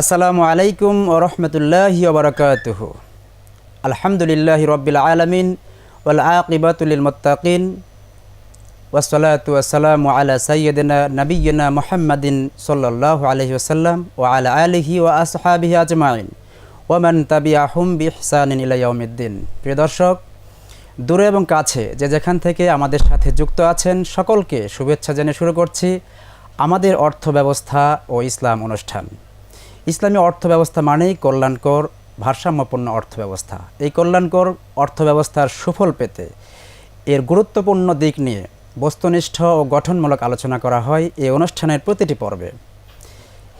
আসসালামু আলাইকুম ওরহমতুল্লাহি ওবরকাতুহ আলহামদুলিল্লাহ রব্বিল আলমিন ওয়াল আকিবাতুল মুত্তাকিন ওয়াসসালাতু ওয়াসসালামু আলা সাইয়্যিদিনা নাবিয়্যিনা মুহাম্মাদিন সাল্লাল্লাহু আলাইহি ওসাল্লাম ও আলা আলিহি ওয়া আসহাবিহি আজমাইন। মান বিইহসানিন ইলা ইয়াউমিদ্দিন। প্রিয় দর্শক, দূরে এবং কাছে যে যেখান থেকে আমাদের সাথে যুক্ত আছেন, সকলকে শুভেচ্ছা জেনে শুরু করছি আমাদের অর্থ ব্যবস্থা ও ইসলাম অনুষ্ঠান। ইসলামী অর্থব্যবস্থা মানেই কল্যাণকর, ভারসাম্যপূর্ণ অর্থব্যবস্থা। এই কল্যাণকর অর্থব্যবস্থার সুফল পেতে এর গুরুত্বপূর্ণ দিক নিয়ে বস্তুনিষ্ঠ ও গঠনমূলক আলোচনা করা হয় এই অনুষ্ঠানের প্রতিটি পর্বে।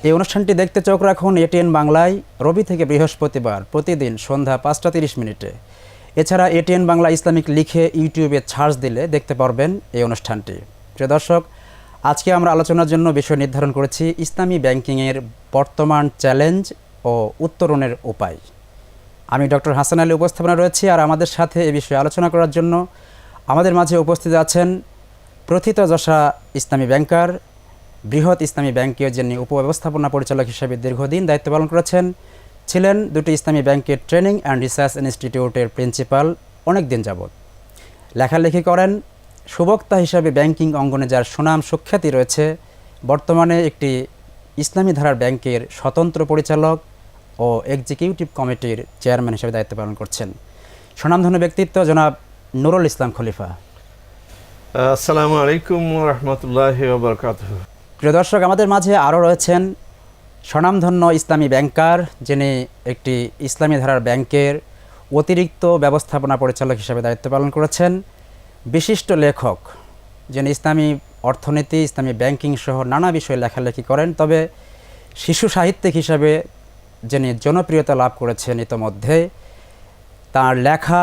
এই অনুষ্ঠানটি দেখতে চোখ রাখুন এটিএন বাংলায় রবি থেকে বৃহস্পতিবার প্রতিদিন সন্ধ্যা পাঁচটা তিরিশ মিনিটে। এছাড়া এটিএন বাংলা ইসলামিক লিখে ইউটিউবে সার্চ দিলে দেখতে পারবেন এই অনুষ্ঠানটি। প্রিয় দর্শক আজকে আমরা আলোচনার জন্য বিষয় নির্ধারণ করেছি ইসলামী ব্যাংকিংয়ের বর্তমান চ্যালেঞ্জ ও উত্তরণের উপায়। আমি ডক্টর হাসান আলী উপস্থাপনা রয়েছি আর আমাদের সাথে এ বিষয়ে আলোচনা করার জন্য আমাদের মাঝে উপস্থিত আছেন প্রথিত যশা ইসলামী ব্যাংকার, বৃহৎ ইসলামী ব্যাংকের যিনি উপব্যবস্থাপনা পরিচালক হিসেবে দীর্ঘদিন দায়িত্ব পালন করেছেন, ছিলেন দুটি ইসলামী ব্যাংকের ট্রেনিং অ্যান্ড রিসার্চ ইনস্টিটিউটের প্রিন্সিপাল অনেক দিন যাবৎ। লেখালেখি করেন সুবক্তা হিসাবে ব্যাংকিং অঙ্গনে যার সুনাম সুখ্যাতি রয়েছে বর্তমানে একটি ইসলামী ধারার ব্যাংকের স্বতন্ত্র পরিচালক ও এক্সিকিউটিভ কমিটির চেয়ারম্যান হিসেবে দায়িত্ব পালন করছেন। সুনামধন্য ব্যক্তিত্ব জনাব নুরুল ইসলাম খলিফা। আসসালামু আলাইকুম রহমতুল্লাহ বরকাত প্রিয় দর্শক আমাদের মাঝে আরও রয়েছেন স্বনামধন্য ইসলামী ব্যাংকার যিনি একটি ইসলামী ধারার ব্যাংকের অতিরিক্ত ব্যবস্থাপনা পরিচালক হিসেবে দায়িত্ব পালন করেছেন। বিশিষ্ট লেখক যিনি ইসলামী অর্থনীতি ইসলামী ব্যাংকিং সহ নানা বিষয়ে লেখালেখি করেন তবে শিশু সাহিত্যিক হিসাবে যিনি জনপ্রিয়তা লাভ করেছেন ইতোমধ্যে তার লেখা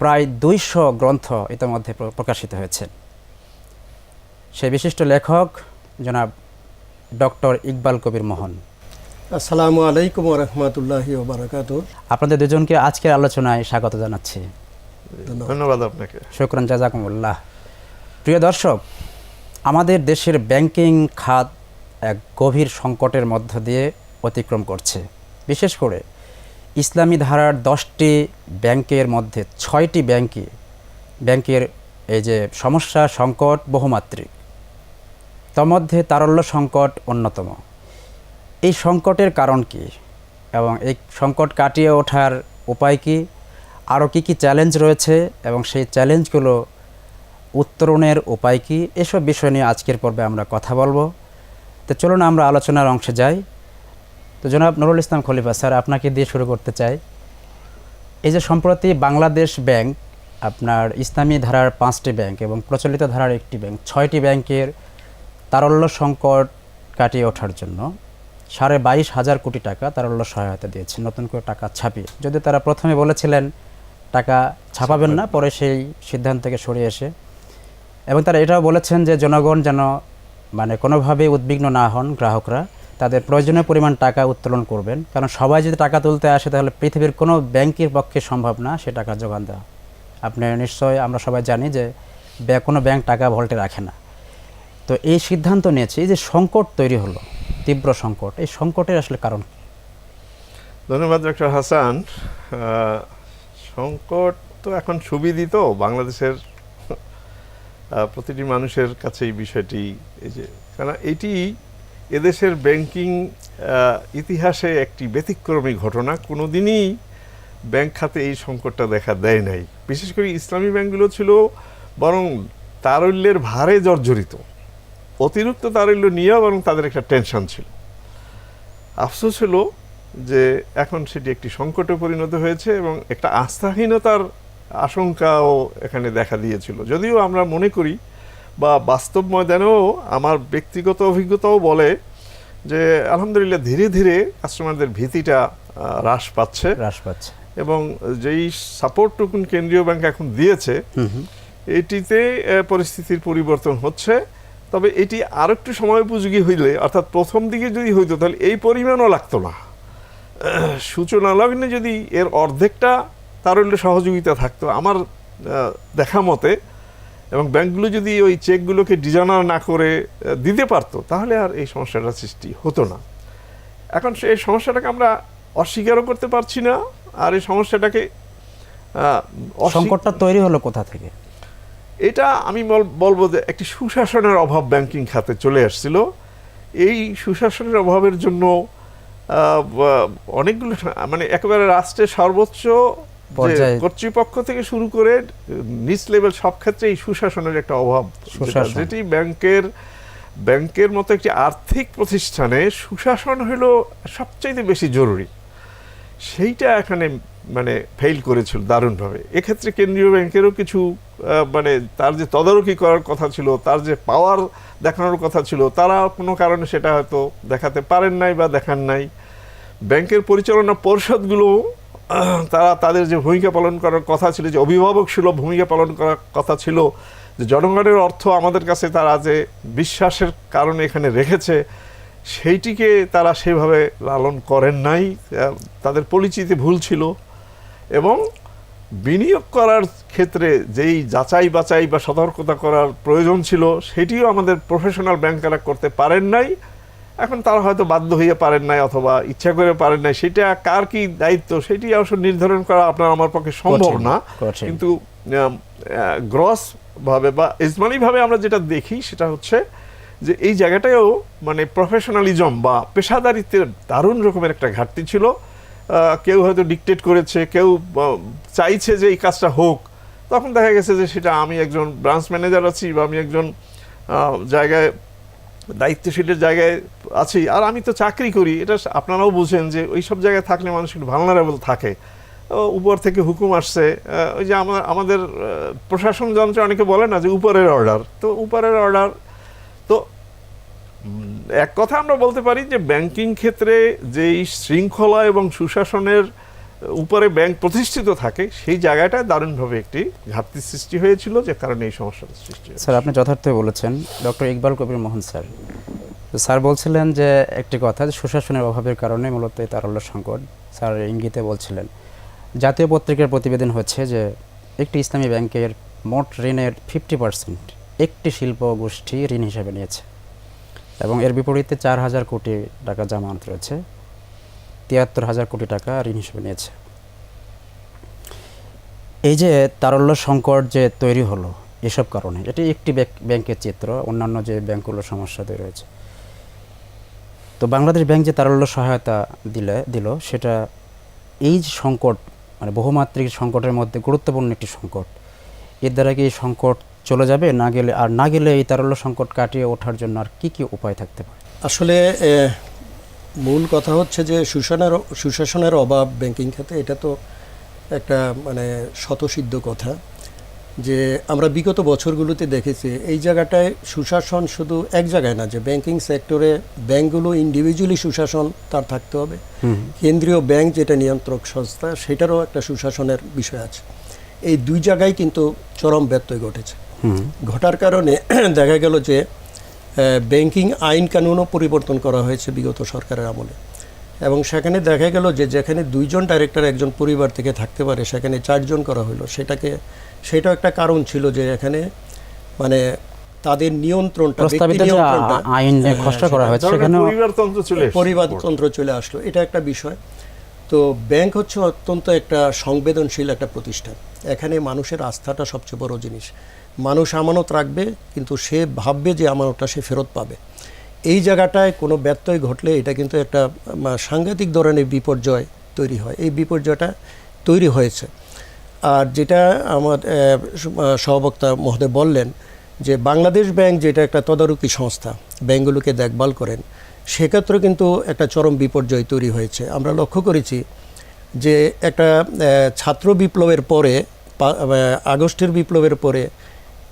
প্রায় দুইশো গ্রন্থ ইতোমধ্যে প্রকাশিত হয়েছে। সেই বিশিষ্ট লেখক জনাব ডক্টর ইকবাল কবির মোহন। আসসালামু আলাইকুম রহমতুল্লাহি আপনাদের দুজনকে আজকের আলোচনায় স্বাগত জানাচ্ছি। ধন্যবাদ। আপনাকে। শুক্রান জাজাকুমুল্লাহ। প্রিয় দর্শক আমাদের দেশের ব্যাংকিং খাত এক গভীর সংকটের মধ্য দিয়ে অতিক্রম করছে। বিশেষ করে ইসলামী ধারার দশটি ব্যাংকের মধ্যে ছয়টি ব্যাংকই ব্যাংকের এই যে সমস্যা সংকট বহুমাত্রিক। তন্মধ্যে তারল্য সংকট অন্যতম। এই সংকটের কারণ কি এবং এই সংকট কাটিয়ে ওঠার উপায় কি? আরও কী কী চ্যালেঞ্জ রয়েছে এবং সেই চ্যালেঞ্জগুলো উত্তরণের উপায় কী? এসব বিষয় নিয়ে আজকের পর্বে আমরা কথা বলব। তো চলুন আমরা আলোচনার অংশে যাই। তো জনাব নুরুল ইসলাম খলিফা, স্যার, আপনাকে দিয়ে শুরু করতে চাই। এই যে সম্প্রতি বাংলাদেশ ব্যাংক, আপনার ইসলামী ধারার পাঁচটি ব্যাংক এবং প্রচলিত ধারার একটি ব্যাংক, ছয়টি ব্যাংকের তারল্য সংকট কাটিয়ে ওঠার জন্য সাড়ে বাইশ হাজার কোটি টাকা তারল্য সহায়তা দিয়েছে, নতুন করে টাকা ছাপিয়ে। যদি তারা প্রথমে বলেছিলেন টাকা ছাপাবেন না, পরে সেই সিদ্ধান্ত থেকে সরে এসে। এবং তারা এটাও বলেছেন যে জনগণ যেন মানে কোনোভাবে উদ্বিগ্ন না হন গ্রাহকরা, তাদের প্রয়োজনীয় পরিমাণ টাকা উত্তোলন করবেন। কারণ সবাই যদি টাকা তুলতে আসে, তাহলে পৃথিবীর কোনো ব্যাংকের পক্ষে সম্ভব না সে টাকা যোগান দেওয়া। আপনি নিশ্চয়ই, আমরা সবাই জানি যে কোনো ব্যাংক টাকা ভল্টে রাখে না। তো এই সিদ্ধান্ত নিয়েছে যে সংকট তৈরি হলো, তীব্র সংকট। এই সংকটের আসলে কারণ? ধন্যবাদ, ডক্টর হাসান। সংকট তো এখন সুবিদিত বাংলাদেশের প্রতিটি মানুষের কাছে এই বিষয়টি এই যে কারণ এটি এদেশের ব্যাংকিং ইতিহাসে একটি ব্যতিক্রমী ঘটনা। কোনোদিনই ব্যাংক খাতে এই সংকটটা দেখা দেয় নাই। বিশেষ করে ইসলামী ব্যাংকগুলো ছিল বরং তারল্যের ভারে জর্জরিত। অতিরিক্ত তারল্য নিয়েও বরং তাদের একটা টেনশন ছিল। আফসোস হলো যে এখন সেটি একটি সংকটে পরিণত হয়েছে এবং একটা আস্থাহীনতার আশঙ্কাও এখানে দেখা দিয়েছিল। যদিও আমরা মনে করি বা বাস্তব ময়দানেও আমার ব্যক্তিগত অভিজ্ঞতাও বলে যে আলহামদুলিল্লাহ ধীরে ধীরে কাস্টমারদের ভীতিটা হ্রাস পাচ্ছে। হ্রাস পাচ্ছে। এবং যেই সাপোর্টটুকুন কেন্দ্রীয় ব্যাংক এখন দিয়েছে এটিতে পরিস্থিতির পরিবর্তন হচ্ছে। তবে এটি আর একটু সময় উপযোগী হইলে অর্থাৎ প্রথম দিকে যদি হইতো তাহলে এই পরিমাণও লাগতো না। সূচনা লগ্নে যদি এর অর্ধেকটা তারল্য সহযোগিতা থাকতো আমার দেখা মতে এবং ব্যাংকগুলো যদি ওই চেকগুলোকে ডিজাইনার না করে দিতে পারতো তাহলে আর এই সমস্যাটা সৃষ্টি হতো না। এখন এই সমস্যাটাকে আমরা অস্বীকারও করতে পারছি না আর এই সমস্যাটাকে সংকটটা তৈরি হলো কোথা থেকে? এটা আমি বল- বলব যে একটি সুশাসনের অভাব ব্যাংকিং খাতে চলে আসছিল। এই সুশাসনের অভাবের জন্য অনেকগুলো মানে একেবারে রাষ্ট্রের সর্বোচ্চ কর্তৃপক্ষ থেকে শুরু করে নিচ লেভেল সব ক্ষেত্রে এই সুশাসনের একটা অভাব। যেটি ব্যাংকের ব্যাংকের মতো একটি আর্থিক প্রতিষ্ঠানে সুশাসন হলো সবচাইতে বেশি জরুরি। সেইটা এখানে মানে ফেল করেছিল দারুণভাবে। এক্ষেত্রে কেন্দ্রীয় ব্যাংকেরও কিছু মানে তার যে তদারকি করার কথা ছিল তার যে পাওয়ার দেখানোর কথা ছিল। তারা কোনো কারণে সেটা হয়তো দেখাতে পারেন নাই বা দেখান নাই। ব্যাংকের পরিচালনা পরিষদগুলো, তারা তাদের যে ভূমিকা পালন করার কথা ছিল, যে অভিভাবক ছিল ভূমিকা পালন করার কথা ছিল, যে জনগণের অর্থ আমাদের কাছে তারা যে বিশ্বাসের কারণে এখানে রেখেছে, সেইটিকে তারা সেভাবে লালন করেন নাই। তাদের পরিচিতি ভুল ছিল এবং বিনিয়োগ করার ক্ষেত্রে যেই যাচাই বাছাই বা সতর্কতা করার প্রয়োজন ছিল সেটিও আমাদের প্রফেশনাল ব্যাংকাররা করতে পারেন নাই। এখন তারা হয়তো বাধ্য হয়ে পারেন নাই অথবা ইচ্ছা করে পারেন নাই। সেটা কার কি দায়িত্ব সেটি অবশ্য নির্ধারণ করা আপনার আমার পক্ষে সম্ভব না। কিন্তু গ্রস ভাবে বা ভাবে আমরা যেটা দেখি সেটা হচ্ছে যে এই জায়গাটায়ও মানে প্রফেশনালিজম বা পেশাদারিত্বের দারুণ রকমের একটা ঘাটতি ছিল। কেউ হয়তো ডিকটেট করেছে, কেউ চাইছে যে এই কাজটা হোক। তখন দেখা গেছে যে সেটা আমি একজন ব্রাঞ্চ ম্যানেজার আছি বা আমি একজন জায়গায়, দায়িত্বশীলের জায়গায় আছি। আর আমি তো চাকরি করি। এটা আপনারাও বুঝেন যে ওই সব জায়গায় থাকলে মানুষ একটু ভালনারেবল থাকে। উপর থেকে হুকুম আসছে। ওই যে আমার, আমাদের প্রশাসন যন্ত্রে অনেকে বলে না যে উপরের অর্ডার তো উপরের অর্ডার এক কথা আমরা বলতে পারি যে ব্যাংকিং ক্ষেত্রে যেই শৃঙ্খলা এবং সুশাসনের উপরে ব্যাংক প্রতিষ্ঠিত থাকে, সেই জায়গাটায় দারুণভাবে একটি ঘাটতি সৃষ্টি হয়েছিল যে কারণে এই সমস্যাটা সৃষ্টি স্যার, আপনি যথার্থই বলেছেন, doctor Iqbal Kabir Mohan sir. Sir বলছিলেন যে একটি কথা, যে সুশাসনের অভাবের কারণে মূলত তারল্য সংকট। স্যার ইঙ্গিতে বলছিলেন, জাতীয় পত্রিকার প্রতিবেদন হচ্ছে যে একটি ইসলামী ব্যাংকের মোট ঋণের ফিফটি পার্সেন্ট একটি শিল্প গোষ্ঠী ঋণ হিসেবে নিয়েছে। এবং এর বিপরীতে চার হাজার কোটি টাকা জামানত রয়েছে। তিয়াত্তর হাজার কোটি টাকা ঋণ হিসেবে নিয়েছে। এই যে তারল্য সংকট যে তৈরি হলো এসব কারণে, এটি একটি ব্যাক- ব্যাংকের চিত্র, অন্যান্য যে ব্যাংকগুলোর সমস্যা তৈরি হয়েছে তো বাংলাদেশ ব্যাংক যে তারল্য সহায়তা দিলে, দিল, সেটা এই যে সংকট মানে বহুমাত্রিক সংকটের মধ্যে গুরুত্বপূর্ণ একটি সংকট, এর দ্বারা কি এই সংকট চলে যাবে না গেলে আর না গেলে এই তারল্য সংকট কাটিয়ে ওঠার জন্য আর কি কি উপায় থাকতে পারে? আসলে মূল কথা হচ্ছে যে সুশাসনের সুশাসনের অভাব ব্যাংকিং খাতে এটা তো একটা মানে শতসিদ্ধ কথা। যে আমরা বিগত বছরগুলোতে দেখেছি এই জায়গাটায় সুশাসন শুধু এক জায়গায় না যে ব্যাংকিং সেক্টরে ব্যাংকগুলো ইন্ডিভিজুয়ালি সুশাসন তার থাকতে হবে। কেন্দ্রীয় ব্যাংক যেটা নিয়ন্ত্রক সংস্থা সেটারও একটা সুশাসনের বিষয় আছে। এই দুই জায়গায় কিন্তু চরম ব্যত্যয় ঘটেছে। ঘটার কারণে দেখা গেল যে ব্যাংকিং আইন কানুনও পরিবর্তন করা হয়েছে বিগত সরকারের আমলে। এবং সেখানে দেখা গেল যে যেখানে দুইজন ডাইরেক্টর একজন পরিবার থেকে থাকতে পারে সেখানে চারজন করা হলো। সেটাকে সেটাও একটা কারণ ছিল যে এখানে মানে তাদের নিয়ন্ত্রণটা আইন খসড়া করা হয়েছে পরিবারতন্ত্র চলে পরিবারতন্ত্র চলে আসলো। এটা একটা বিষয়। তো ব্যাংক হচ্ছে অত্যন্ত একটা সংবেদনশীল একটা প্রতিষ্ঠান। এখানে মানুষের আস্থাটা সবচেয়ে বড় জিনিস। মানুষ আমানত রাখবে, কিন্তু সে ভাববে যে আমানতটা সে ফেরত পাবে। এই জায়গাটায় কোনো ব্যত্যয় ঘটলে এটা কিন্তু একটা সাংঘাতিক ধরনের বিপর্যয় তৈরি হয়। এই বিপর্যয়টা তৈরি হয়েছে। আর যেটা আমার সহবক্তা মহোদয় বললেন যে বাংলাদেশ ব্যাংক যেটা একটা তদারকি সংস্থা, ব্যাংকগুলোকে দেখভাল করেন, সেক্ষেত্রে কিন্তু একটা চরম বিপর্যয় তৈরি হয়েছে। আমরা লক্ষ্য করেছি যে একটা ছাত্র বিপ্লবের পরে আগস্টের বিপ্লবের পরে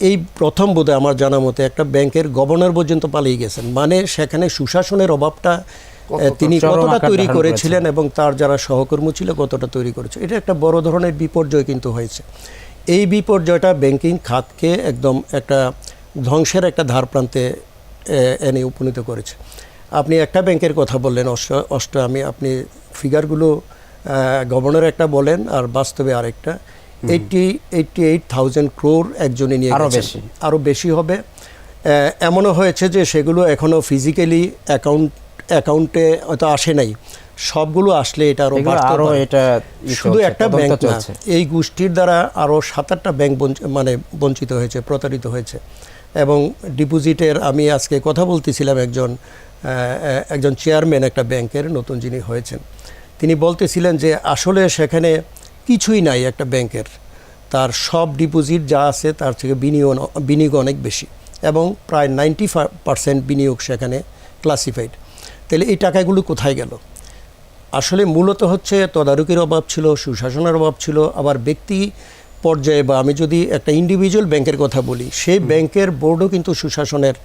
এই প্রথম বোধে আমার জানা মতে একটা ব্যাংকের গভর্নর পর্যন্ত পালিয়ে গেছেন। মানে সেখানে সুশাসনের অভাবটা তিনি কতটা তৈরি করেছিলেন এবং তার যারা সহকর্মী ছিল কতটা তৈরি করেছে এটা একটা বড় ধরনের বিপর্যয় কিন্তু হয়েছে। এই বিপর্যয়টা ব্যাংকিং খাতকে একদম একটা ধ্বংসের একটা ধার প্রান্তে এনে উপনীত করেছে। আপনি একটা ব্যাংকের কথা বললেন অষ্ট অষ্ট আমি আপনি ফিগারগুলো গভর্নর একটা বলেন আর বাস্তবে আরেকটা। Eighty eighty eight thousand crore একজনে নিয়ে আরও গেছেন। বেশি। আরও বেশি হবে। এমনও হয়েছে যে সেগুলো এখনও ফিজিক্যালি অ্যাকাউন্ট অ্যাকাউন্টে হয়তো আসে নাই। সবগুলো আসলে এটা আরও এগুলো বাড়তে আরও এটা শুধু একটা ব্যাংক না এই গোষ্ঠীর দ্বারা আরও সাত আটটা ব্যাংক বঞ্চ- মানে বঞ্চিত হয়েছে প্রতারিত হয়েছে। এবং ডিপোজিটের আমি আজকে কথা বলতেছিলাম একজন একজন চেয়ারম্যান একটা ব্যাংকের নতুন যিনি হয়েছেন। তিনি বলতেছিলেন যে আসলে সেখানে কিছুই নাই একটা ব্যাংকের। তার সব ডিপোজিট যা আছে তার থেকে বিনিয়োগ বিনিয়োগ অনেক বেশি এবং প্রায় নাইনটি পার্সেন্ট বিনিয়োগ সেখানে ক্লাসিফাইড তাহলে এই টাকাগুলো কোথায় গেল? আসলে মূলত হচ্ছে তদারকির অভাব ছিল সুশাসনের অভাব ছিল আবার ব্যক্তি পর্যায়ে বা আমি যদি একটা ইন্ডিভিজুয়াল ব্যাংকের কথা বলি সেই ব্যাংকের বোর্ডও কিন্তু সুশাসনের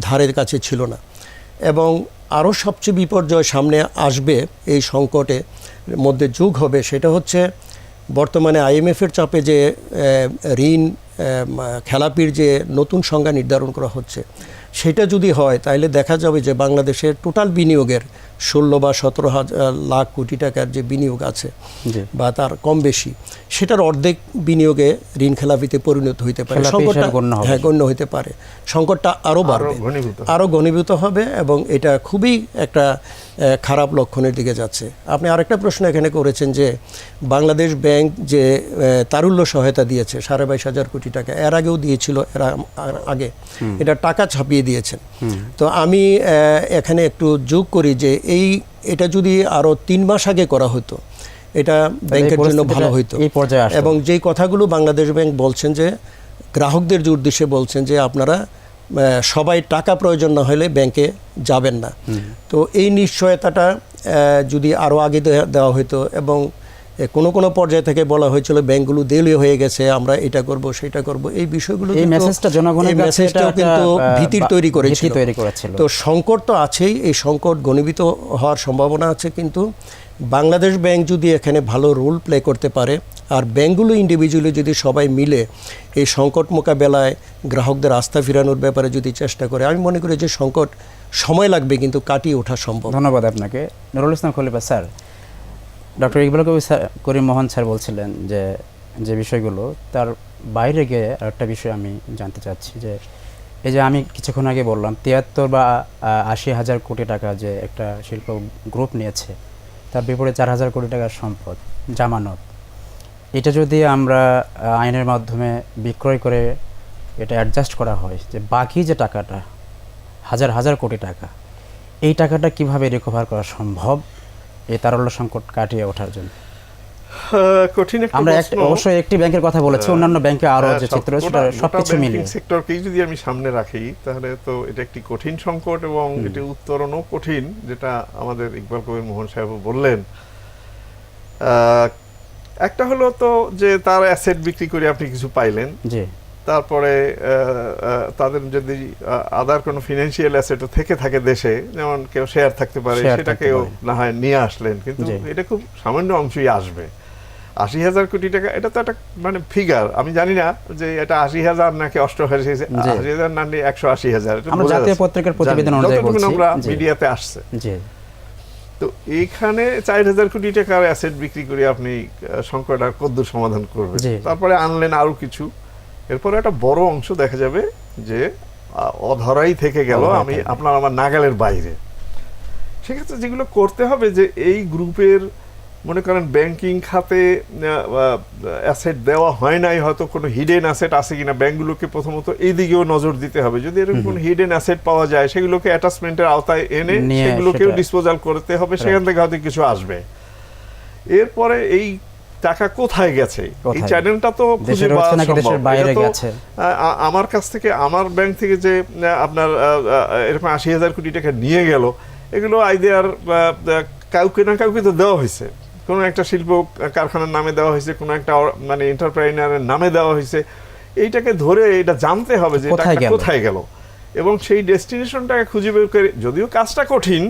ধারের কাছে ছিল না। এবং আরও সবচেয়ে বিপর্যয় সামনে আসবে এই সংকটে মধ্যে যুগ হবে, সেটা হচ্ছে বর্তমানে আইএমএফের চাপে যে ঋণ খেলাপির যে নতুন সংজ্ঞা নির্ধারণ করা হচ্ছে। সেটা যদি হয় তাহলে দেখা যাবে যে বাংলাদেশের টোটাল বিনিয়োগের ষোলো বা সতেরো হাজার লাখ কোটি টাকার যে বিনিয়োগ আছে বা তার কম বেশি সেটার অর্ধেক বিনিয়োগে ঋণ খেলাপিতে পরিণত হইতে পারে। সংকটটা। হ্যাঁ গণ্য হইতে পারে। সংকটটা আরও বাড়বে। আরও ঘনীভূত হবে এবং এটা খুবই একটা আহ, খারাপ লক্ষণের দিকে যাচ্ছে। আপনি আরেকটা প্রশ্ন এখানে করেছেন যে বাংলাদেশ ব্যাংক যে তারুল্য সহায়তা দিয়েছে সাড়ে বাইশ হাজার কোটি টাকা এর আগেও দিয়েছিল এর আগে। এটা টাকা ছাপিয়ে দিয়েছেন। তো আমি এখানে একটু যোগ করি যে এই এটা যদি আরও তিন মাস আগে করা হতো এটা ব্যাংকের জন্য ভালো হইতো। এবং যেই কথাগুলো বাংলাদেশ ব্যাংক বলছেন যে গ্রাহকদের যে উদ্দেশ্যে বলছেন যে আপনারা সবাই টাকা প্রয়োজন না হলে ব্যাংকে যাবেন না। তো এই নিশ্চয়তাটা যদি আরও আগে দেওয়া হতো এবং কোনো কোনো পর্যায় থেকে বলা হয়েছিল ব্যাংকগুলো দেলীয় হয়ে গেছে আমরা এটা করব সেটা করব। এই বিষয়গুলো এই মেসেজটা জনগণের কাছে মেসেজটাও কিন্তু ভীতির তৈরি করেছিল। তৈরি করেছিল। তো সংকট তো আছেই এই সংকট ঘনীভূত হওয়ার সম্ভাবনা আছে কিন্তু বাংলাদেশ ব্যাংক যদি এখানে ভালো রোল প্লে করতে পারে আর ব্যাংকগুলো ইন্ডিভিজুয়ালি যদি সবাই মিলে এই সংকট মোকাবেলায় গ্রাহকদের আস্থা ফেরানোর ব্যাপারে যদি চেষ্টা করে আমি মনে করি যে সংকট সময় লাগবে কিন্তু কাটিয়ে ওঠা সম্ভব। ধন্যবাদ আপনাকে। নুরুল ইসলাম খলিফা স্যার ডক্টর ইকবাল কবি করিম মোহন স্যার বলছিলেন যে যে বিষয়গুলো, তার বাইরে গিয়ে আরেকটা বিষয় আমি জানতে চাচ্ছি যে, এই যে আমি কিছুক্ষণ আগে বললাম, তিয়াত্তর বা আশি হাজার কোটি টাকা যে একটা শিল্প গ্রুপ নিয়েছে, তার বিপরীতে চার হাজার কোটি টাকার সম্পদ, জামানত। এটা যদি আমরা আইনের মাধ্যমে বিক্রয় করে এটা অ্যাডজাস্ট করা হয়, যে বাকি যে টাকাটা, হাজার হাজার কোটি টাকা, এই টাকাটা কীভাবে রিকভার করা সম্ভব? এই তারল্য সংকট কাটিয়ে ওঠার জন্য। কঠিন আমরা অবশ্যই একটি ব্যাংকের কথা বলেছি অন্যান্য ব্যাংকে আরও হ্যাঁ, যে চিত্র সেটা সবকিছু মিলিয়ে। সেক্টরকেই যদি আমি সামনে রাখি তাহলে তো এটা একটি কঠিন সংকট এবং এটি উত্তরণও কঠিন যেটা আমাদের ইকবাল কবির মোহন সাহেব বললেন। আহ, একটা হলো তো যে তার অ্যাসেট বিক্রি করে আপনি কিছু পাইলেন। জি। তারপরে তাদের যদি আদার কোনো ফিনান্সিয়াল অ্যাসেটও থেকে থাকে দেশে যেমন কেউ শেয়ার থাকতে পারে সেটাকেও না হয় নিয়ে আসলেন কিন্তু এটা খুব সামান্য অংশই আসবে। আশি হাজার কোটি টাকা এটা তো একটা মানে ফিগার আমি জানি না যে এটা আশি হাজার নাকি অষ্টআশি। আশি হাজার না একশো আশি হাজার জাতীয় পত্রিকার প্রতিবেদন আমরা মিডিয়াতে আসছে। তো এইখানে চার হাজার কোটি টাকার অ্যাসেট বিক্রি করে আপনি সংকট আর কদ্দূর সমাধান করবেন। তারপরে আনলেন আরও কিছু। এরপরে একটা বড় অংশ দেখা যাবে যে অধরাই থেকে গেল আমি আপনার আমার নাগালের বাইরে। সেক্ষেত্রে যেগুলো করতে হবে যে এই গ্রুপের মনে করেন ব্যাংকিং খাতে অ্যাসেট দেওয়া হয় নাই হয়তো কোনো হিডেন অ্যাসেট আছে কিনা ব্যাংকগুলোকে প্রথমত এই দিকেও নজর দিতে হবে। যদি এরকম কোনো হিডেন অ্যাসেট পাওয়া যায় সেগুলোকে অ্যাটাচমেন্টের আওতায় এনে সেগুলোকেও ডিসপোজাল করতে হবে সেখান থেকে হয়তো কিছু আসবে। এরপরে এই টাকা কোথায় গেছে? এই চ্যানেলটা তো খুঁজে পাওয়া সম্ভব। গেছে? আমার কাছ থেকে আমার ব্যাংক থেকে যে আপনার এরকম আশি হাজার কোটি টাকা নিয়ে গেল এগুলো আইডিয়ার কাউকে না কাউকে তো দেওয়া হয়েছে। কোনো একটা শিল্প কারখানার নামে দেওয়া হয়েছে কোনো একটা মানে এন্টারপ্রাইনারের নামে দেওয়া হয়েছে। এইটাকে ধরে এটা জানতে হবে যে টাকা কোথায় গেল? এবং সেই ডেস্টিনেশনটাকে খুঁজে বের করে, যদিও কাজটা কঠিন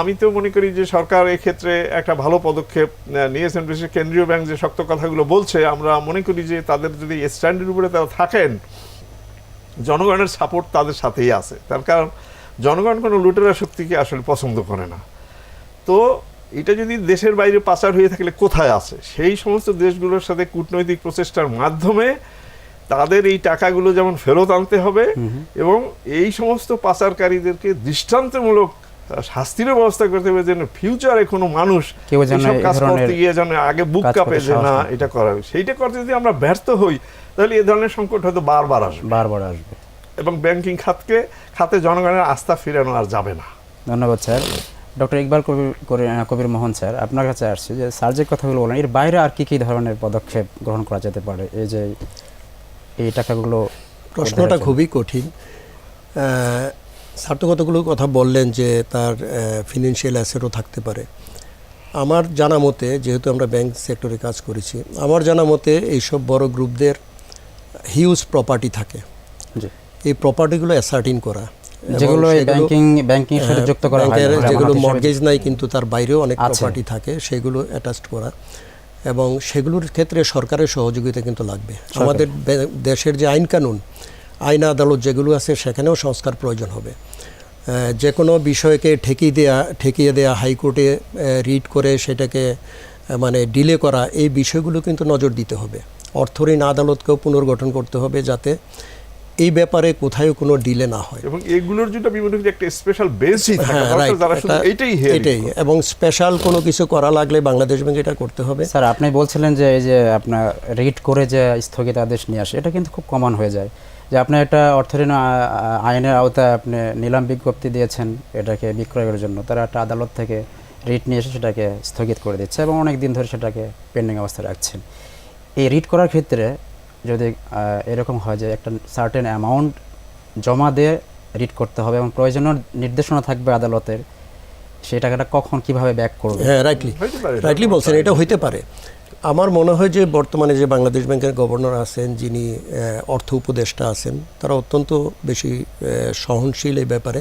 আমি তো মনে করি যে সরকার এক্ষেত্রে একটা ভালো পদক্ষেপ নিয়েছেন বিশেষ কেন্দ্রীয় ব্যাংক যে শক্ত কথাগুলো বলছে, আমরা মনে করি যে তাদের যদি স্ট্যান্ডের উপরে তারা থাকেন, জনগণের সাপোর্ট তাদের সাথেই আছে। তার কারণ, জনগণ কোনো লুটেরা শক্তিকে আসলে পছন্দ করে না। তো এটা যদি দেশের বাইরে পাচার হয়ে থাকলে কোথায় আছে? সেই সমস্ত দেশগুলোর সাথে কূটনৈতিক প্রচেষ্টার মাধ্যমে তাদের এই টাকাগুলো যেমন ফেরত আনতে হবে এবং এই সমস্ত পাচারকারীদেরকে দৃষ্টান্তমূলক শাস্তিরও ব্যবস্থা করতে হবে যেন ফিউচারে কোনো মানুষ কাজ করতে গিয়ে যেন আগে বুক কাঁপে যে না এটা করা সেইটা করতে যদি আমরা ব্যর্থ হই তাহলে এই ধরনের সংকট হয়তো বারবার আসবে। বারবার আসবে। এবং ব্যাংকিং খাতকে খাতে জনগণের আস্থা ফিরানো আর যাবে না। ধন্যবাদ sir. Doctor Iqbal Kabir Kabir Mohan sir আপনার কাছে আসছে যে স্যার যে কথাগুলো বলেন এর বাইরে আর কি কি ধরনের পদক্ষেপ গ্রহণ করা যেতে পারে? এই যে এই টাকাগুলো প্রশ্নটা খুবই কঠিন। স্যার তো কতগুলো কথা বললেন যে তার ফিনান্সিয়াল অ্যাসেটও থাকতে পারে। আমার জানা মতে যেহেতু আমরা ব্যাংক সেক্টরে কাজ করেছি আমার জানা মতে এইসব বড় গ্রুপদের হিউজ প্রপার্টি থাকে। এই প্রপার্টিগুলো অ্যাসার্টিন করা। যেগুলো ব্যাংকিং ব্যাংকিং সাথে যুক্ত করা হয় যেগুলো মর্গেজ নাই কিন্তু তার বাইরেও অনেক প্রপার্টি থাকে সেগুলো অ্যাটাচড করা। এবং সেগুলোর ক্ষেত্রে সরকারের সহযোগিতা কিন্তু লাগবে। আমাদের দেশের যে আইন কানুন আইন আদালত যেগুলো আছে সেখানেও সংস্কার প্রয়োজন হবে। যে কোনো বিষয়কে ঠেকিয়ে দেয়া ঠেকিয়ে দেয়া হাইকোর্টে রিড করে সেটাকে মানে ডিলে করা এই বিষয়গুলো কিন্তু নজর দিতে হবে। অর্থঋণ আদালতকেও পুনর্গঠন করতে হবে যাতে এই ব্যাপারে কোথাও কোনো ডিলে না হয়। এবং এগুলোর জন্য বিভিন্ন কিছু একটা স্পেশাল বেসই থাকে হ্যাঁ যারা শুধু এইটাই hearing এটাই। এবং স্পেশাল কোনো কিছু করা লাগলে বাংলাদেশ ব্যাংক এটা করতে হবে। স্যার আপনি বলছিলেন যে এই যে আপনার রিট করে যে স্থগিত আদেশ নিয়ে আসে এটা কিন্তু খুব কমন হয়ে যায়। যে আপনি একটা অর্থঋণ আইনের আওতায় আপনি নিলাম বিজ্ঞপ্তি দিয়েছেন এটাকে বিক্রয়ের জন্য তারা একটা আদালত থেকে রিট নিয়ে এসে সেটাকে স্থগিত করে দিচ্ছে এবং অনেক দিন ধরে সেটাকে পেন্ডিং অবস্থায় রাখছেন। এই রিট করার ক্ষেত্রে যদি এরকম হয় যে একটা সার্টেন অ্যামাউন্ট জমা দিয়ে রিট করতে হবে এবং প্রয়োজনীয় নির্দেশনা থাকবে আদালতের সেই টাকাটা কখন কীভাবে ব্যাক করবে? হ্যাঁ রাইটলি রাইটলি বলছেন এটা হইতে পারে। আমার মনে হয় যে বর্তমানে যে বাংলাদেশ ব্যাংকের গভর্নর আছেন যিনি অর্থ উপদেষ্টা আছেন তারা অত্যন্ত বেশি সহনশীল এই ব্যাপারে।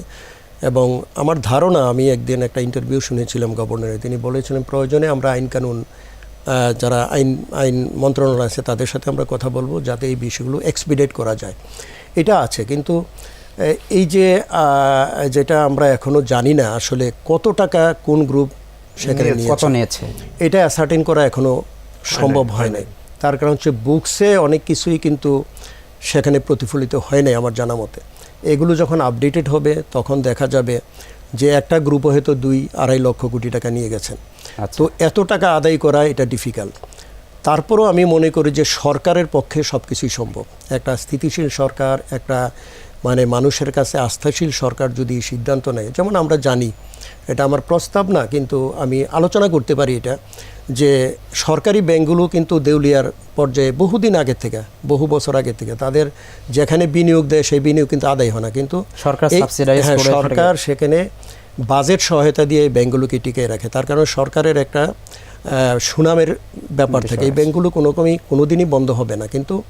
এবং আমার ধারণা আমি একদিন একটা ইন্টারভিউ শুনেছিলাম গভর্নরের তিনি বলেছিলেন প্রয়োজনে আমরা আইন কানুন যারা আইন আইন মন্ত্রণালয় আছে তাদের সাথে আমরা কথা বলব যাতে এই বিষয়গুলো এক্সপিডেট করা যায়। এটা আছে কিন্তু এই যে যেটা আমরা এখনও জানি না আসলে কত টাকা কোন গ্রুপ সেখানে নিয়েছে। কত নিয়েছে। নিয়েছে? এটা অ্যাসার্টেন করা এখনও সম্ভব হয় নাই তার কারণ হচ্ছে বুকসে অনেক কিছুই কিন্তু সেখানে প্রতিফলিত হয় নাই আমার জানা মতে। এগুলো যখন আপডেটেড হবে তখন দেখা যাবে যে একটা গ্রুপ হয়তো দুই আড়াই লক্ষ কোটি টাকা নিয়ে গেছেন। তো এত টাকা আদায় করা এটা ডিফিকাল্ট তারপরও আমি মনে করি যে সরকারের পক্ষে সব কিছুই সম্ভব। একটা স্থিতিশীল সরকার একটা মানে মানুষের কাছে আস্থাশীল সরকার যদি সিদ্ধান্ত নেয় যেমন আমরা জানি এটা আমার প্রস্তাব না কিন্তু আমি আলোচনা করতে পারি এটা যে সরকারি ব্যাংকগুলো কিন্তু দেউলিয়ার পর্যায়ে বহুদিন আগে থেকে বহু বছর আগে থেকে তাদের যেখানে বিনিয়োগ দেয় সেই বিনিয়োগ কিন্তু আদায় হয় না। কিন্তু সরকার হ্যাঁ, সরকার সেখানে বাজেট সহায়তা দিয়ে এই ব্যাংকগুলোকে টিকিয়ে রাখে। তার কারণে সরকারের একটা সুনামের ব্যাপার থাকে। এই ব্যাংকগুলো কোনো রকমই কোনোদিনই বন্ধ হবে না। কিন্তু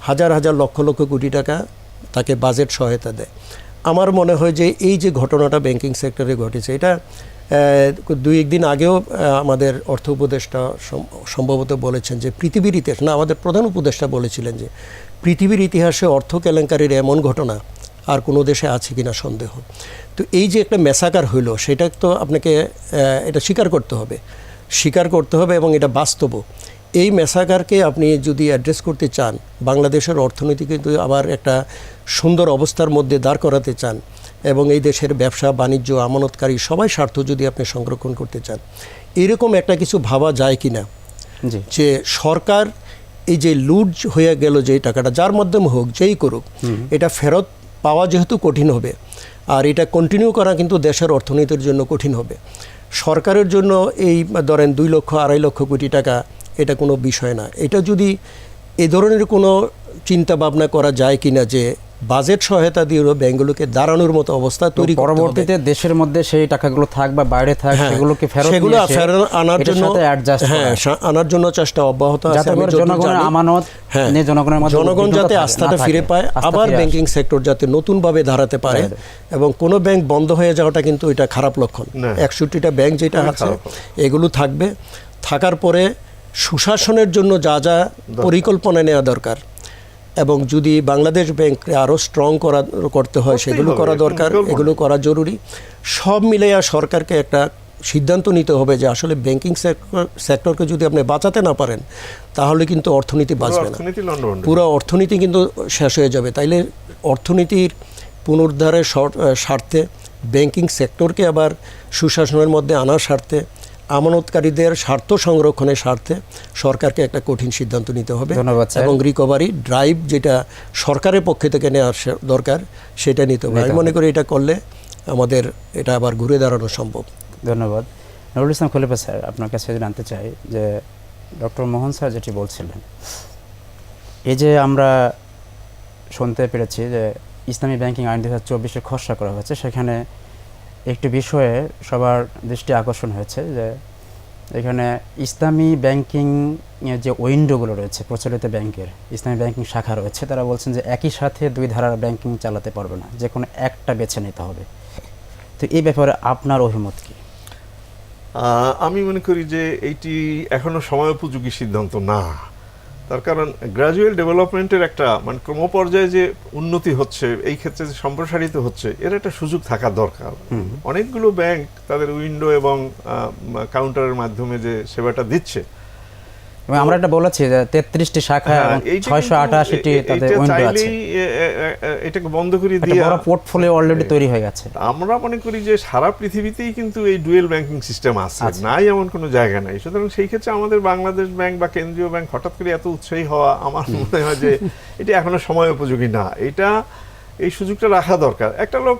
হাজার হাজার লক্ষ লক্ষ কোটি টাকা তাকে বাজেট সহায়তা দেয়। আমার মনে হয় যে এই যে ঘটনাটা ব্যাংকিং সেক্টরে ঘটেছে এটা দুই একদিন আগেও আমাদের অর্থ উপদেষ্টা সম- সম্ভবত বলেছেন যে পৃথিবীর ইতিহাস না আমাদের প্রধান উপদেষ্টা বলেছিলেন যে পৃথিবীর ইতিহাসে অর্থ কেলেঙ্কারির এমন ঘটনা আর কোনো দেশে আছে কিনা সন্দেহ। তো এই যে একটা মেসাকার হইল সেটা তো আপনাকে এটা স্বীকার করতে হবে। স্বীকার করতে হবে এবং এটা বাস্তব এই মেসাকারকে আপনি যদি অ্যাড্রেস করতে চান বাংলাদেশের অর্থনীতি কিন্তু আবার একটা সুন্দর অবস্থার মধ্যে দাঁড় করাতে চান এবং এই দেশের ব্যবসা বাণিজ্য আমানতকারী সবাই স্বার্থ যদি আপনি সংরক্ষণ করতে চান এরকম একটা কিছু ভাবা যায় কি না যে সরকার এই যে লুট হয়ে গেল যে টাকাটা যার মাধ্যমে হোক যেই করুক এটা ফেরত পাওয়া যেহেতু কঠিন হবে, আর এটা কন্টিনিউ করা কিন্তু দেশের অর্থনীতির জন্য কঠিন হবে। সরকারের জন্য এই, ধরেন দুই লক্ষ, আড়াই লক্ষ কোটি টাকা, এটা কোনো বিষয় না। এটা যদি এ ধরনের কোনো চিন্তা ভাবনা করা যায় কিনা যে বাজেট সহায়তা দিয়ে ব্যাংকগুলোকে দাঁড়ানোর মতো অবস্থা তৈরি পরবর্তীতে দেশের মধ্যে সেই টাকাগুলো থাক বা বাইরে থাক হ্যাঁ, সেগুলোকে ফেরত সেগুলো ফেরত আনার জন্য হ্যাঁ আনার জন্য চেষ্টা অব্যাহত আছে। আমি জনগণের আমানত হ্যাঁ নিয়ে জনগণের মধ্যে জনগণ যাতে আস্থাটা ফিরে পায় আবার ব্যাংকিং সেক্টর যাতে নতুনভাবে দাঁড়াতে পারে এবং কোনো ব্যাংক বন্ধ হয়ে যাওয়াটা কিন্তু এটা খারাপ লক্ষণ। একষট্টিটা ব্যাংক যেটা আছে এগুলো থাকবে। থাকার পরে সুশাসনের জন্য যা যা পরিকল্পনা নেওয়া দরকার এবং যদি বাংলাদেশ ব্যাংককে আরও স্ট্রং করা করতে হয় সেগুলো করা দরকার এগুলো করা জরুরি। সব মিলিয়ে সরকারকে একটা সিদ্ধান্ত নিতে হবে যে আসলে ব্যাংকিং সেক্টর সেক্টরকে যদি আপনি বাঁচাতে না পারেন তাহলে কিন্তু অর্থনীতি বাঁচবে না। পুরো অর্থনীতি কিন্তু শেষ হয়ে যাবে। তাইলে অর্থনীতির পুনরুদ্ধারের স্বার্থে ব্যাংকিং সেক্টরকে আবার সুশাসনের মধ্যে আনার স্বার্থে আমানতকারীদের স্বার্থ সংরক্ষণের স্বার্থে সরকারকে একটা কঠিন সিদ্ধান্ত নিতে হবে ধন্যবাদ, এবং রিকভারি ড্রাইভ যেটা সরকারের পক্ষে থেকে নেওয়ার দরকার সেটা নিতে হবে। আমি মনে করি এটা করলে আমাদের এটা আবার ঘুরে দাঁড়ানো সম্ভব। ধন্যবাদ। নুরুল ইসলাম খলিফা স্যার আপনার কাছে জানতে চাই যে ডক্টর মোহন স্যার যেটি বলছিলেন এই যে আমরা শুনতে পেরেছি যে ইসলামী ব্যাংকিং আইন দু হাজার চব্বিশে খসড়া করা হয়েছে সেখানে একটি বিষয়ে সবার দৃষ্টি আকর্ষণ হয়েছে যে এখানে ইসলামী ব্যাংকিং যে উইন্ডোগুলো রয়েছে, প্রচলিত ব্যাংকের, ইসলামী ব্যাংকিং শাখা রয়েছে, তারা বলছেন যে একই সাথে দুই ধারার ব্যাংকিং চালাতে পারবে না, যে কোনো একটা বেছে নিতে হবে। তো এই ব্যাপারে আপনার অভিমত কি? আমি মনে করি যে এইটি এখনও সময় উপযোগী সিদ্ধান্ত না। তার কারণ গ্রাজুয়াল ডেভেলপমেন্টের একটা মানে ক্রমপর্যায়ে যে উন্নতি হচ্ছে এই ক্ষেত্রে যে সম্প্রসারিত হচ্ছে এর একটা সুযোগ থাকা দরকার। অনেকগুলো ব্যাংক তাদের উইন্ডো এবং কাউন্টারের মাধ্যমে যে সেবাটা দিচ্ছে এবং আমরা এটা বলেছি যে তেত্রিশটি শাখা হ্যাঁ, এবং ছয়শো আটাশিটি তাদের উইন্ডো আছে। এটাকে বন্ধ করে দিয়ে বড় পোর্টফোলিও অলরেডি তৈরি হয়ে গেছে। আমরা মনে করি যে সারা পৃথিবীতেই কিন্তু এই ডুয়েল ব্যাংকিং সিস্টেম আছে। নাই এমন কোনো জায়গা নাই। সুতরাং সেই ক্ষেত্রে আমাদের বাংলাদেশ ব্যাংক বা কেন্দ্রীয় ব্যাংক হঠাৎ করে এত উৎসাহী হওয়া আমার মনে হয় যে এটা এখনও সময় উপযোগী না। এটা এই সুযোগটা রাখা দরকার। একটা লোক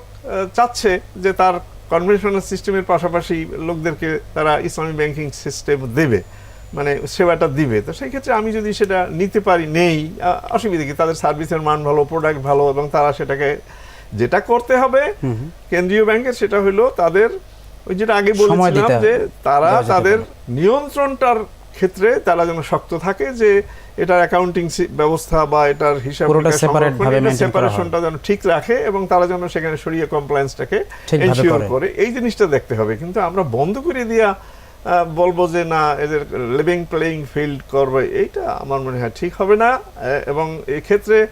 চাচ্ছে যে তার কনভেনশনাল সিস্টেমের পাশাপাশি লোকদেরকে তারা ইসলামী ব্যাংকিং সিস্টেম দেবে। মানে সেবাটা দিবে। তো সেই ক্ষেত্রে আমি যদি সেটা নিতে পারি নেই অসুবিধা কি? তাদের সার্ভিসের মান ভালো প্রোডাক্ট ভালো এবং তারা সেটাকে যেটা করতে হবে কেন্দ্রীয় ব্যাংকের সেটা হলো তাদের ওই যেটা আগে বলেছিলাম যে তারা তাদের নিয়ন্ত্রণটার ক্ষেত্রে তারা যেন শক্ত থাকে যে এটার অ্যাকাউন্টিং ব্যবস্থা বা এটার হিসাব। সেপারেশনটা যেন ঠিক রাখে এবং তারা যেন সেখানে সরিয়ে কমপ্লায়েন্সটাকে এনশিওর করে। এই জিনিসটা দেখতে হবে। কিন্তু আমরা বন্ধ করে দিয়া বলব যে না এদের লিভিং প্লেইং ফিল্ড করবে এইটা আমার মনে হয় ঠিক হবে না। এবং এক্ষেত্রে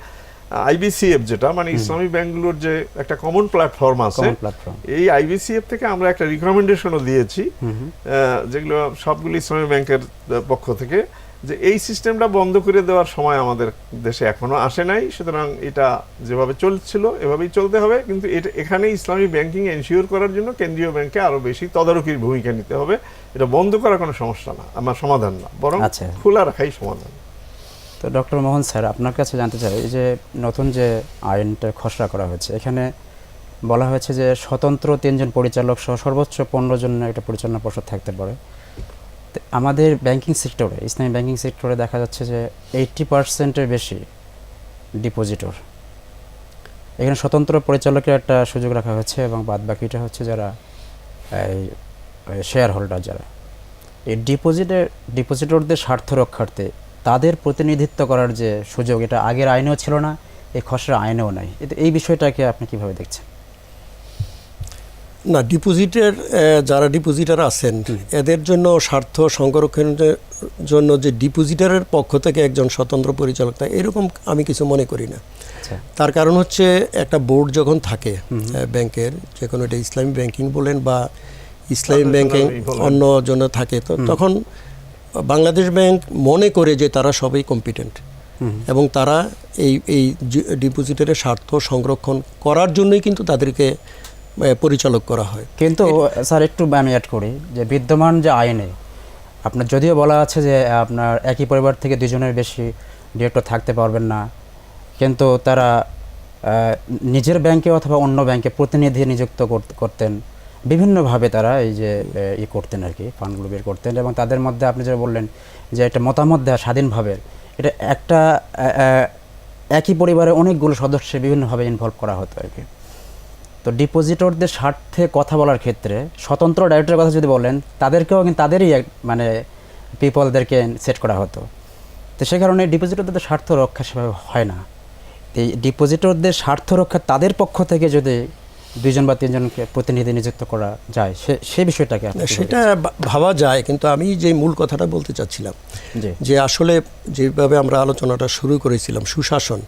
আইবিসিএফ যেটা মানে ইসলামী ব্যাংকগুলোর যে একটা কমন প্ল্যাটফর্ম আছে এই আইবিসিএফ থেকে আমরা একটা রিকমেন্ডেশনও দিয়েছি। যেগুলো সবগুলি ইসলামী ব্যাংকের পক্ষ থেকে। যে এই সিস্টেমটা বন্ধ করে দেওয়ার সময় আমাদের দেশে এখনও আসে নাই সুতরাং এটা যেভাবে চলছিল এভাবেই চলতে হবে। কিন্তু এটা এখানে ইসলামী ব্যাংকিং এনশিওর করার জন্য কেন্দ্রীয় ব্যাংকে আরও বেশি তদারকির ভূমিকা নিতে হবে। এটা বন্ধ করা কোনো সমস্যা না আমার সমাধান না বরং আচ্ছা। খোলা রাখাই সমাধান। তো ডক্টর মোহন স্যার আপনার কাছে জানতে চাই এই যে নতুন যে আইনটা খসড়া করা হয়েছে এখানে বলা হয়েছে যে স্বতন্ত্র তিনজন পরিচালক সহ সর্বোচ্চ পনেরো জন একটা পরিচালনা পর্ষদ থাকতে পারে। আমাদের ব্যাংকিং সেক্টরে ইসলামী ব্যাংকিং সেক্টরে দেখা যাচ্ছে যে এইটটি পার্সেন্টের বেশি ডিপোজিটর এখানে স্বতন্ত্র পরিচালকের একটা সুযোগ রাখা হয়েছে এবং বাদ বাকিটা হচ্ছে যারা, এই শেয়ার হোল্ডার যারা। এই ডিপোজিটের ডিপোজিটরদের স্বার্থ রক্ষার্থে তাদের প্রতিনিধিত্ব করার যে সুযোগ, এটা আগের আইনেও ছিল না এই খসড়া আইনেও নাই। এই বিষয়টাকে আপনি কীভাবে দেখছেন? না ডিপোজিটের যারা ডিপোজিটার আছেন এদের জন্য স্বার্থ সংরক্ষণের জন্য যে ডিপোজিটারের পক্ষ থেকে একজন স্বতন্ত্র পরিচালক থাকে এরকম আমি কিছু মনে করি না। আচ্ছা। তার কারণ হচ্ছে একটা বোর্ড যখন থাকে ব্যাংকের যে কোনো এটা ইসলামী ব্যাংকিং বলেন বা ইসলামী ব্যাংকিং অন্য জন্য থাকে তো তখন বাংলাদেশ ব্যাংক মনে করে যে তারা সবাই কম্পিটেন্ট। এবং তারা এই এই ডিপোজিটারের স্বার্থ সংরক্ষণ করার জন্যই কিন্তু তাদেরকে পরিচালক করা হয়। কিন্তু স্যার একটু আমি অ্যাড করি যে বিদ্যমান যে আইনে আপনার যদিও বলা আছে যে আপনার একই পরিবার থেকে দুজনের বেশি ডিরেক্টর থাকতে পারবেন না কিন্তু তারা নিজের ব্যাংকে অথবা অন্য ব্যাংকে প্রতিনিধি নিযুক্ত করতেন। বিভিন্নভাবে তারা এই যে ই করতেন আর কি ফান্ডগুলো বের করতেন এবং তাদের মধ্যে আপনি যেটা বললেন যে একটা মতামত দেওয়া স্বাধীনভাবে এটা একটা একই পরিবারে অনেকগুলো সদস্য বিভিন্নভাবে ইনভলভ করা হতো আর কি। তো ডিপোজিটরদের স্বার্থে কথা বলার ক্ষেত্রে স্বতন্ত্র ডাইরেক্টরের কথা যদি বলেন তাদেরকেও কিন্তু তাদেরই এক- মানে পিপলদেরকে সেট করা হতো। তো সে কারণে ডিপোজিটরদের স্বার্থ রক্ষা সেভাবে হয় না। এই ডিপোজিটরদের স্বার্থ রক্ষা তাদের পক্ষ থেকে যদি দুইজন বা তিনজনকে প্রতিনিধি নিযুক্ত করা যায় সে সে বিষয়টাকে সেটা ভাবা যায় কিন্তু আমি যে মূল কথাটা বলতে চাচ্ছিলাম? যে আসলে যেভাবে আমরা আলোচনাটা শুরু করেছিলাম সুশাসন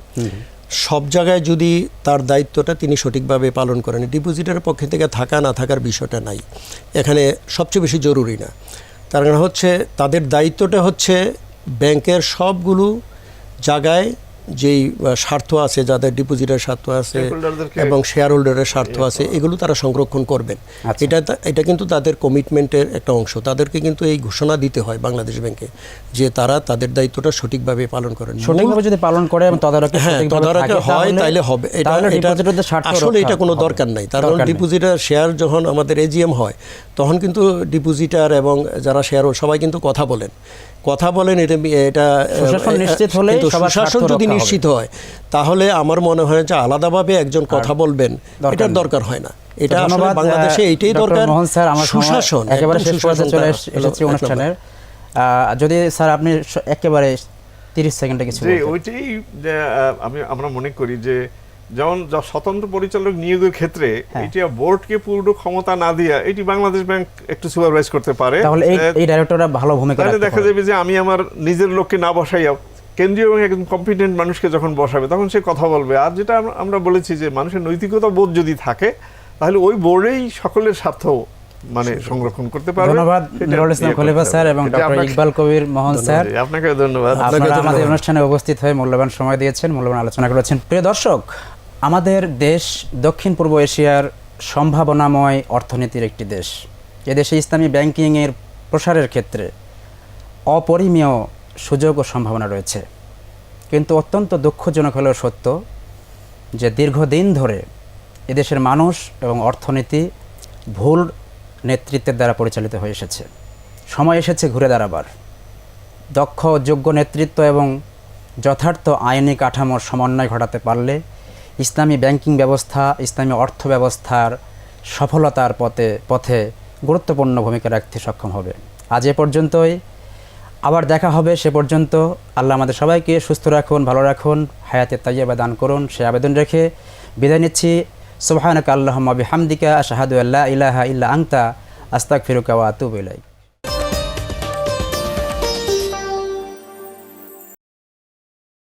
সব জায়গায় যদি তার দায়িত্বটা তিনি সঠিকভাবে পালন করেন, ডিপোজিটের পক্ষে থেকে থাকা না থাকার বিষয়টা নাই। এখানে সবচেয়ে বেশি জরুরি না। তার কারণ হচ্ছে তাদের দায়িত্বটা হচ্ছে ব্যাংকের সবগুলো জায়গায় যেই স্বার্থ আছে যাদের ডিপোজিটের স্বার্থ আছে এবং শেয়ার হোল্ডারের স্বার্থ আছে এগুলো তারা সংরক্ষণ করবেন। আচ্ছা। এটা এটা কিন্তু তাদের কমিটমেন্টের একটা অংশ। তাদেরকে কিন্তু এই ঘোষণা দিতে হয় বাংলাদেশ ব্যাংকে যে তারা তাদের দায়িত্বটা সঠিকভাবে পালন করেন। সঠিকভাবে যদি পালন করে এবং তদারকি হ্যাঁ তদারকি হয় তাহলে- তাইলে হবে। এটা আসলে এটা কোনো দরকার নাই। তার কারণ ডিপোজিটার শেয়ার যখন আমাদের এজিএম হয় তখন কিন্তু ডিপোজিটার এবং যারা শেয়ার সবাই কিন্তু কথা বলেন। কথা বলেন এটা এটা সুশাসন নিশ্চিত সবার সুশাসন যদি নিশ্চিত হয় তাহলে আমার মনে হয় যে আলাদাভাবে একজন কথা বলবেন দরকার এটার দরকার হয় না। এটা আসলে বাংলাদেশে এইটাই দরকার মোহন স্যার আমার সুশাসন একেবারে শেষ পর্যায়ে চলে এস- এসেছি অনুষ্ঠানের আহ, যদি স্যার আপনি একেবারে তিরিশ সেকেন্ডে কিছু ওইটাই আমি আমরা মনে করি যে যেমন যা স্বতন্ত্র পরিচালক নিয়োগের ক্ষেত্রে হ্যাঁ। এটা বোর্ডকে পূর্ণ ক্ষমতা না দিয়া এটি বাংলাদেশ ব্যাংক একটু সুপারভাইজ করতে পারে। তাহলে এই ডাইরেক্টররা ভালো ভূমিকা তাহলে দেখা যাবে যে আমি আমার নিজের লোককে না বসাইয়া কেন্দ্রীয় এবং একজন কম্পিটেন্ট মানুষকে যখন বসাবে তখন সে কথা বলবে। আর যেটা আমরা- বলেছি যে মানুষের নৈতিকতা বোধ যদি থাকে তাহলে ওই বোর্ডেই সকলের স্বার্থ মানে সংরক্ষণ করতে পারবে। ধন্যবাদ নুরুল ইসলাম ইয়ে খলিফা স্যার এবং ডক্টর ইকবাল কবির মোহন স্যার। আপনাকে ধন্যবাদ। আপনারা আমাদের অনুষ্ঠানে উপস্থিত হয়ে মূল্যবান সময় দিয়েছেন মূল্যবান আলোচনা করেছেন। প্রিয় দর্শক আমাদের দেশ দক্ষিণ পূর্ব এশিয়ার সম্ভাবনাময় অর্থনীতির একটি দেশ। এদেশে ইসলামী ব্যাংকিংয়ের প্রসারের ক্ষেত্রে অপরিমেয় সুযোগ ও সম্ভাবনা রয়েছে। কিন্তু অত্যন্ত দুঃখজনক হলেও সত্য যে দীর্ঘদিন ধরে এদেশের মানুষ এবং অর্থনীতি ভুল নেতৃত্বের দ্বারা পরিচালিত হয়ে এসেছে। সময় এসেছে ঘুরে দাঁড়াবার। দক্ষ যোগ্য নেতৃত্ব এবং যথার্থ আইনি কাঠামোর সমন্বয় ঘটাতে পারলে ইসলামী ব্যাংকিং ব্যবস্থা, ইসলামী অর্থ ব্যবস্থার সফলতার পথে পথে গুরুত্বপূর্ণ ভূমিকা রাখতে সক্ষম হবে। আজ এ পর্যন্তই। আবার দেখা হবে সে পর্যন্ত। আল্লাহ আমাদের সবাইকে সুস্থ রাখুন, ভালো রাখুন, হায়াতে তাইয়াবা দান করুন, সে আবেদন রেখে বিদায় নিচ্ছি। সুবহানাকা আল্লাহুম্মা বিহামদিকা, আশহাদু আল্লা ইলাহা ইল্লা আনতা, আস্তাগফিরুকা ওয়া আতুবু ইলাইক।